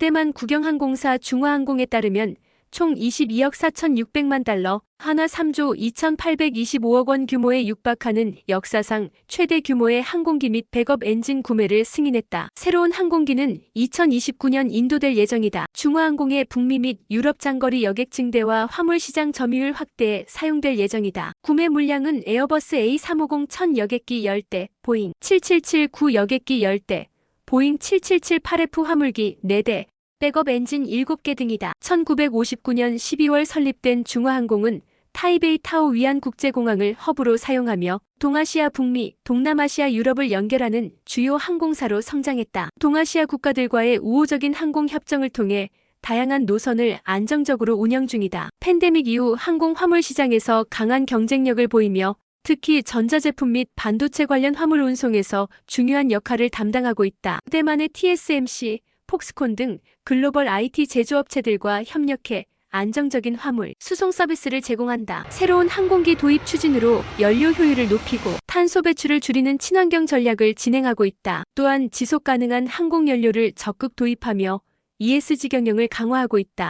대만 국영항공사 중화항공에 따르면 총 22억 4,600만 달러, 하나 3조 2,825억 원 규모에 육박하는 역사상 최대 규모의 항공기 및 백업 엔진 구매를 승인했다. 새로운 항공기는 2029년 인도될 예정이다. 중화항공의 북미 및 유럽 장거리 여객 증대와 화물 시장 점유율 확대에 사용될 예정이다. 구매 물량은 에어버스 A350 1000 여객기 10대, 보잉 7779 여객기 10대, 보잉 7778F 화물기 4대, 백업 엔진 7개 등이다. 1959년 12월 설립된 중화항공은 타이베이 타오 위안 국제공항을 허브로 사용하며 동아시아 북미, 동남아시아 유럽을 연결하는 주요 항공사로 성장했다. 동아시아 국가들과의 우호적인 항공 협정을 통해 다양한 노선을 안정적으로 운영 중이다. 팬데믹 이후 항공 화물 시장에서 강한 경쟁력을 보이며 특히 전자제품 및 반도체 관련 화물 운송에서 중요한 역할을 담당하고 있다. 대만의 TSMC, 폭스콘 등 글로벌 IT 제조업체들과 협력해 안정적인 화물, 수송 서비스를 제공한다. 새로운 항공기 도입 추진으로 연료 효율을 높이고 탄소 배출을 줄이는 친환경 전략을 진행하고 있다. 또한 지속 가능한 항공 연료를 적극 도입하며 ESG 경영을 강화하고 있다.